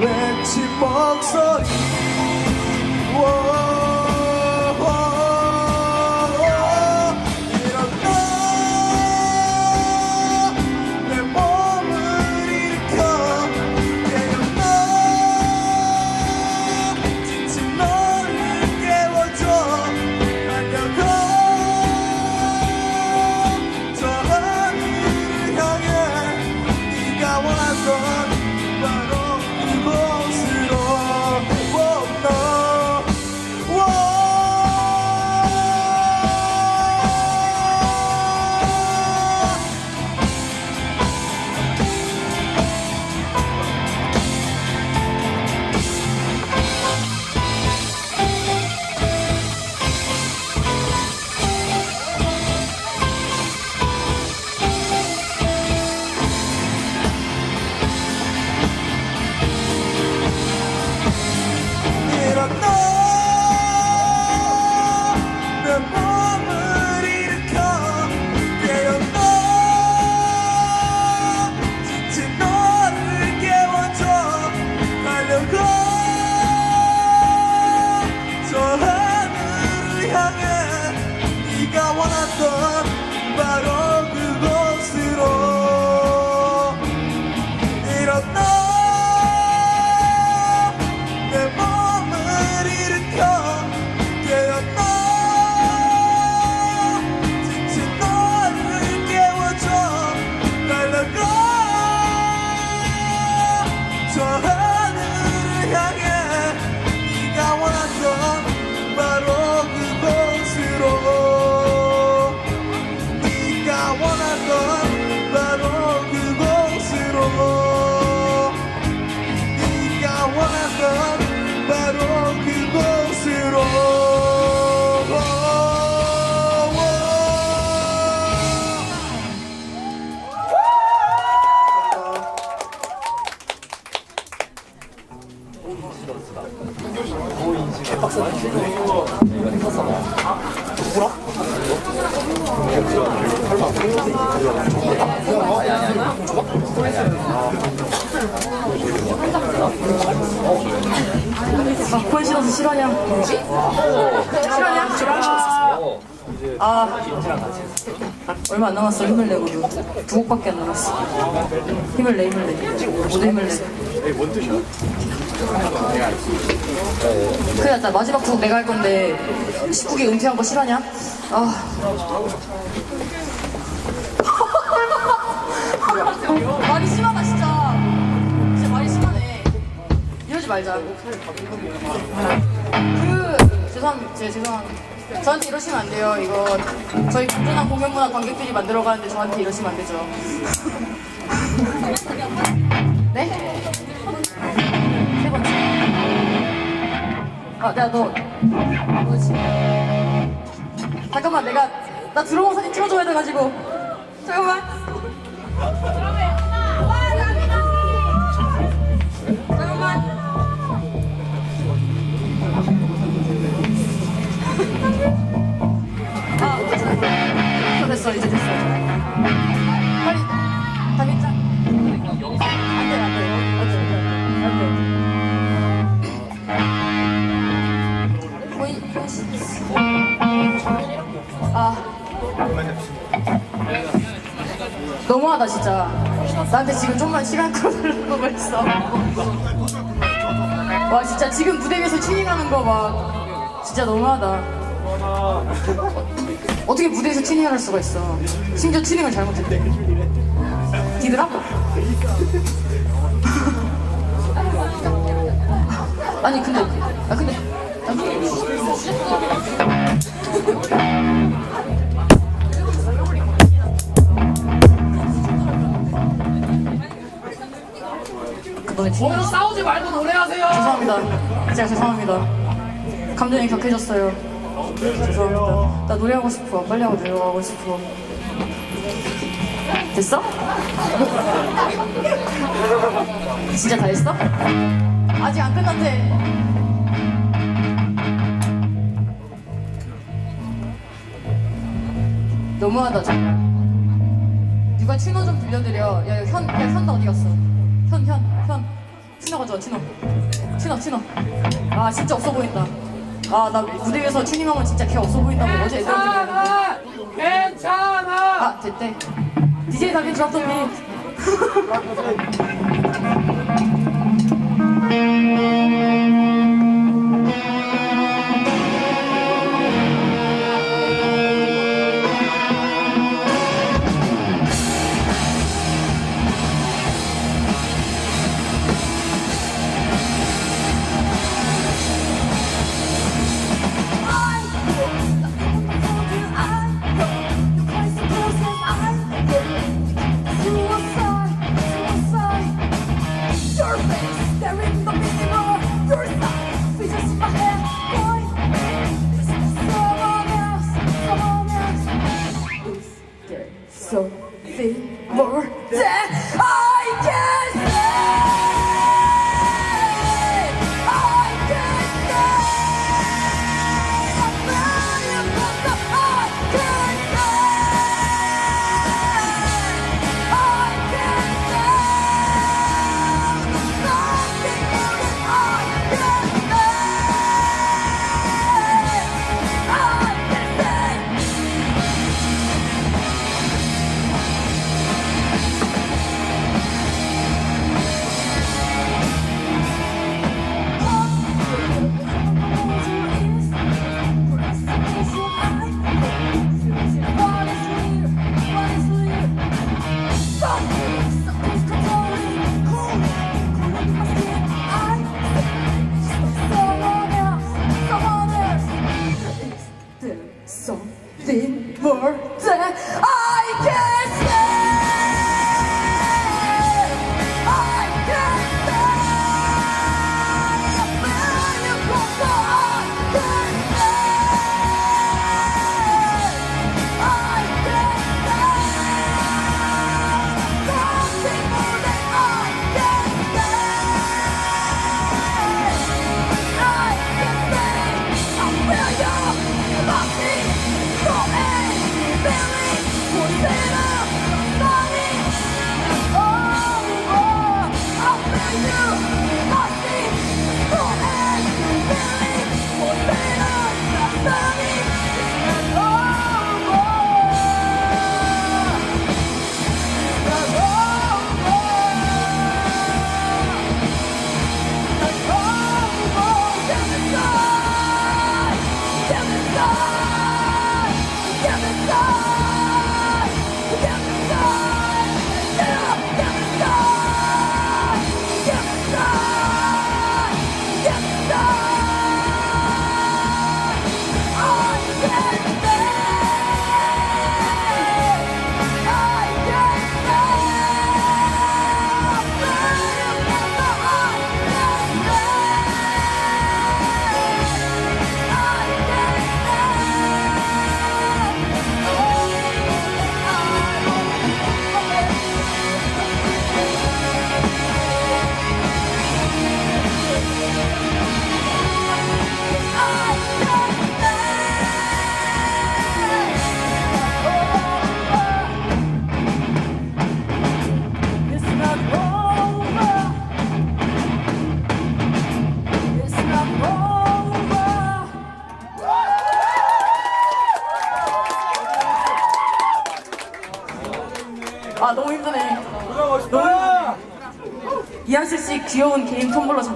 외친 목소리 얼마 안 남았어. 힘을 내고 두 곡밖에 안 남았어. 힘을 내, 힘을 내. 모두 힘을 내. 큰일 났다. 마지막 두 곡 내가 할 건데 19기 은퇴한 거 실화냐? 아. 말이 심하다, 진짜. 진짜 말이 심하네. 이러지 말자. 그 죄송 제 죄송 저한테 이러시면 안 돼요. 이거 저희 건전한 공연문화 관객들이 만들어가는데 저한테 이러시면 안 되죠. 네? 세 번째. 아, 내가 너 뭐지? 잠깐만, 내가 나 들어온 사진 찍어줘야 돼가지고. 잠깐만. 나한테 지금 좀만 시간 끌어달라고 했어. 와, 진짜 지금 무대 위에서 튜닝하는 거 막. 진짜 너무하다. 어떻게 무대에서 튜닝을 할 수가 있어? 심지어 튜닝을 잘못했대. 디드라? 아니 근데 아 근데 아, 너 전에 튕 오늘 싸우지 말고 노래하세요. 죄송합니다. 진짜 죄송합니다. 감정이 격해졌어요. 죄송합니다. 나 노래하고 싶어. 빨리 하고 내려가고 싶어. 됐어? 진짜 다 했어? 아직 안 끝났대. 너무하다 정말. 누가 추노 좀 빌려드려. 야, 야, 현, 야, 현다 어디 갔어? 현, 현, 현. 추노 가져와, 추노. 추노, 추노. 아, 진짜 없어 보인다. 아, 나 무대 위에서 추님하면 진짜 걔 없어 보인다고 어제 애들한테 그랬는데. 괜찮아. 괜찮아. 아, 됐대. DJ 다빈 드랍 더 빅.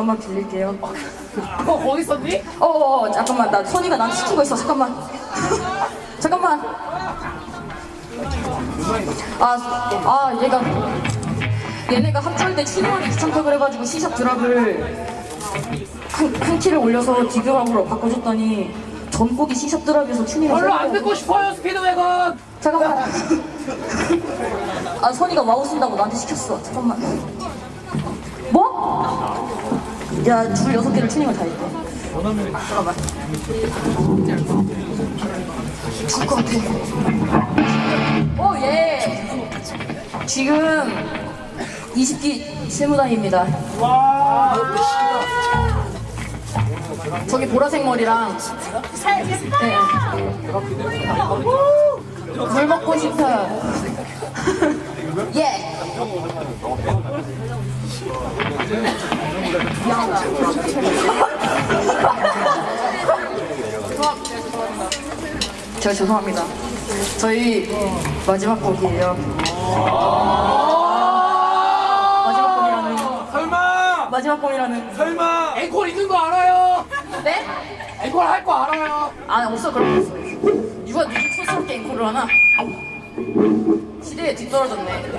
잠깐만 빌릴게요. 어, 거기 있었니? 어, 어, 어, 잠깐만 나 선이가 나한테 시킨 거 있어. 잠깐만. 잠깐만. 아, 아 얘가 얘네가 합주할 때 추노하기 귀찮다 그래가지고 C샵 드랍을 한, 한 키를 올려서 디드랍으로 바꿔줬더니 전곡이 C샵 드랍에서 튜닝을 별로 안 듣고 싶어요, 스피드웨건. 잠깐만. 아 선이가 와우 쓴다고 나한테 시켰어. 잠깐만. 뭐? 야, 줄 여섯 개를 튜닝을 다 했대. 잠깐만. 죽을 것 같아. 오, 예. 지금 20기 세무단입니다. 저기 보라색 머리랑 네. 물 먹고 싶어요. 예. 제가 죄송합니다. 저희 마지막 곡이에요. 마지막 곡이라는 설마 마지막 곡이라는 설마 앵콜 있는 거 알아요 네? 앵콜 할 거 알아요 아 없어 그런 거 없어. 누가 누구 촌스럽게 앵콜을 하나? 시대에 뒤떨어졌네.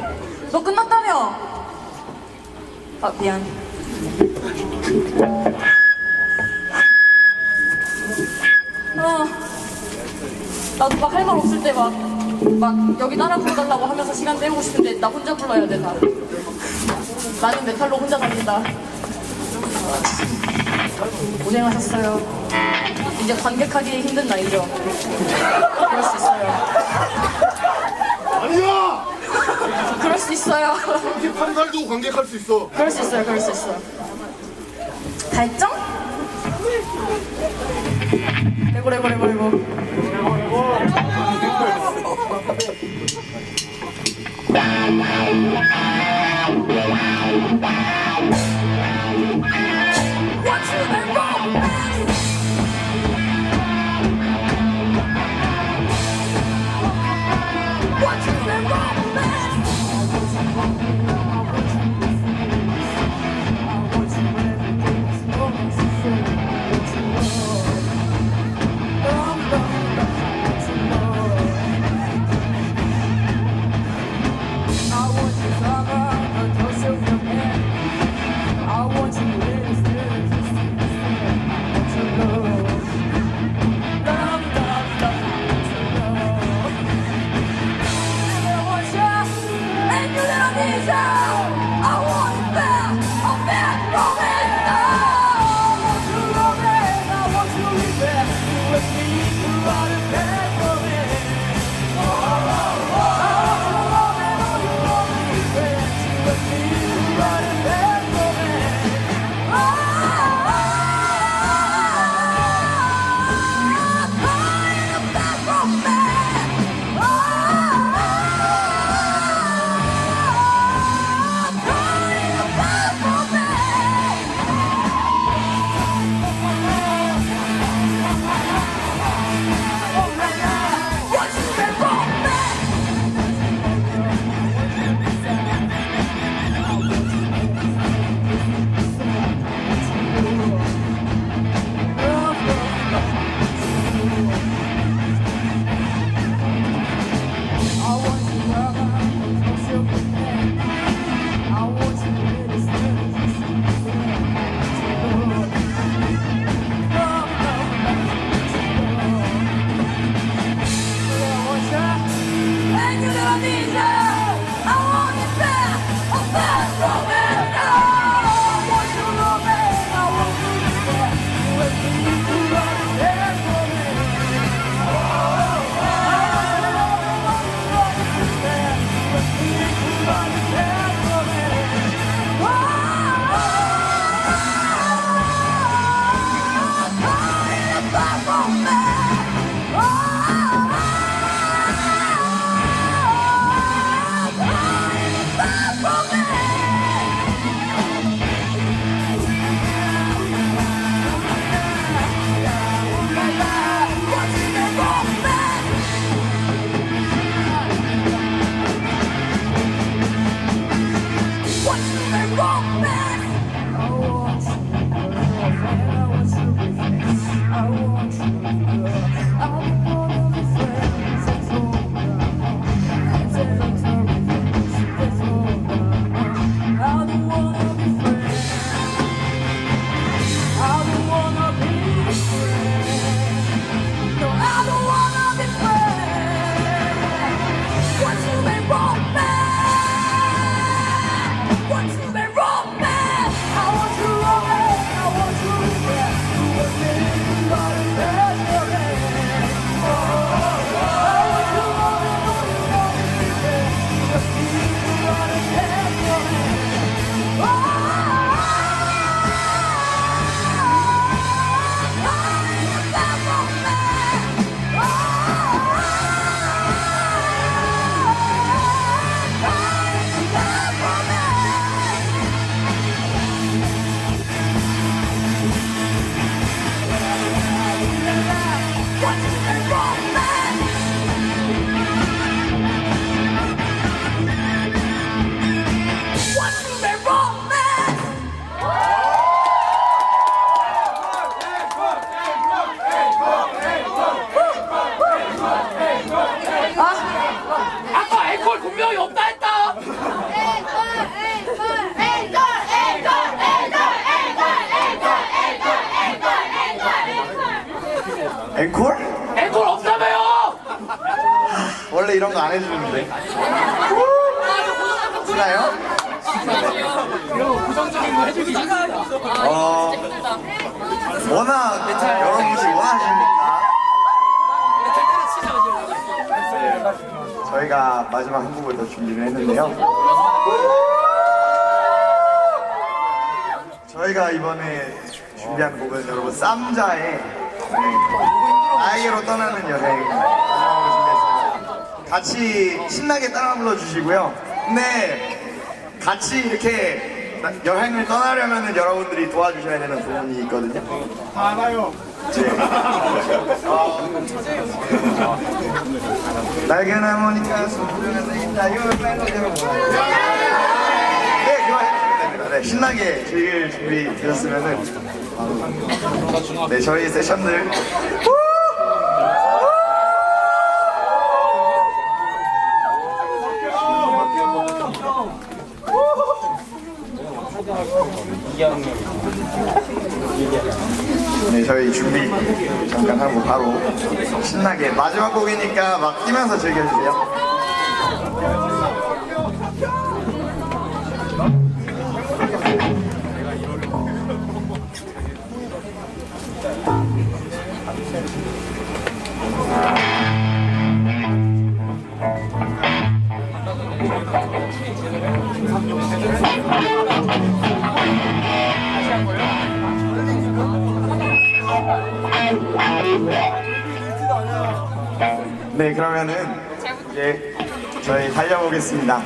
너 끝났다며? 아 미안. 아 나도 막 할 말 없을 때 막 막 여기 따라 불러달라고 하면서 시간 때우고 싶은데 나 혼자 불러야 돼 다. 나는 메탈로 혼자 달린다. 고생하셨어요. 이제 관객하기 힘든 나이죠. 그럴 수 있어요. 아니야! 그럴 수 있어요. 이렇게 판살도 관객할 수 있어. 그럴 수 있어요. 그럴 수 있어요. 달정? 레고 레고 레고 레고. Want 부정적인 거 해주기 싫다. 어, 워낙 여러분이 원하시니까. 네, 저희가 마지막 한 곡을 더 준비를 했는데요. 저희가 이번에 준비한 곡은 여러분 쌈자의 네, 아이로 떠나는 여행 준비했습니다. 같이 신나게 따라 불러주시고요. 근데 같이 이렇게 나- 여행을 떠나려면 여러분들이 도와주셔야 되는 부분이 있거든요. 알아요. 소리가 내긴다 이거 멜로디로 네 해주시면 됩니다 네 신나게 즐길 준비 되셨으면은 네 저희 세션들 네 저희 준비 잠깐 하고 바로 신나게 마지막 곡이니까 막 뛰면서 즐겨주세요 네 그러면은 이제 저희 달려보겠습니다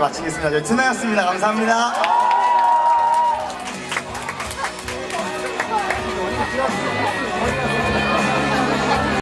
마치겠습니다. 저희 트나였습니다. 감사합니다.